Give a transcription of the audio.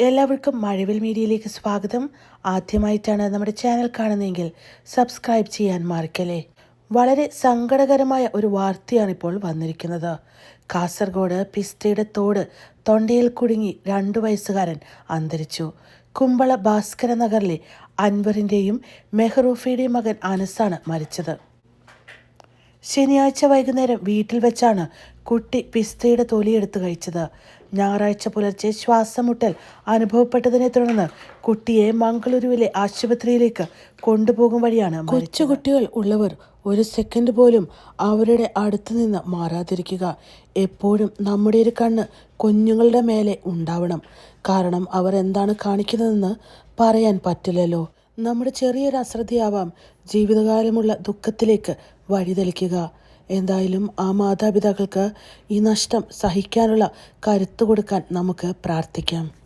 എല്ലാവർക്കും മഴവിൽ മീഡിയയിലേക്ക് സ്വാഗതം. ആദ്യമായിട്ടാണ് നമ്മുടെ ചാനൽ കാണുന്നതെങ്കിൽ സബ്സ്ക്രൈബ് ചെയ്യാൻ മറക്കല്ലേ. വളരെ സങ്കടകരമായ ഒരു വാർത്തയാണ് ഇപ്പോൾ വന്നിരിക്കുന്നത്. കാസർഗോഡ് പിസ്തയുടെ തോട് തൊണ്ടയിൽ കുടുങ്ങി രണ്ടു വയസ്സുകാരൻ അന്തരിച്ചു. കുമ്പള ഭാസ്കര നഗറിലെ അൻവറിന്റെയും മെഹ്റൂഫിയുടെയും മകൻ അനസാണ് മരിച്ചത്. ശനിയാഴ്ച വൈകുന്നേരം വീട്ടിൽ വെച്ചാണ് കുട്ടി പിസ്തയുടെ തൊലിയെടുത്ത് കഴിച്ചത്. ഞായറാഴ്ച പുലർച്ചെ ശ്വാസമുട്ടൽ അനുഭവപ്പെട്ടതിനെ തുടർന്ന് കുട്ടിയെ മംഗളൂരുവിലെ ആശുപത്രിയിലേക്ക് കൊണ്ടുപോകും വഴിയാണ് കൊച്ചുകുട്ടികൾ ഉള്ളവർ ഒരു സെക്കൻഡ് പോലും അവരുടെ അടുത്ത് നിന്ന് മാറാതിരിക്കുക. എപ്പോഴും നമ്മുടെ ഒരു കണ്ണ് കുഞ്ഞുങ്ങളുടെ മേലെ ഉണ്ടാവണം. കാരണം അവർ എന്താണ് കാണിക്കുന്നതെന്ന് പറയാൻ പറ്റില്ലല്ലോ. നമ്മുടെ ചെറിയൊരു അശ്രദ്ധയാവാം ജീവിതകാലമുള്ള ദുഃഖത്തിലേക്ക് വഴിതെളിക്കുക. എന്തായാലും ആ മാതാപിതാക്കൾക്ക് ഈ നഷ്ടം സഹിക്കാനുള്ള കരുത്ത് കൊടുക്കാൻ നമുക്ക് പ്രാർത്ഥിക്കാം.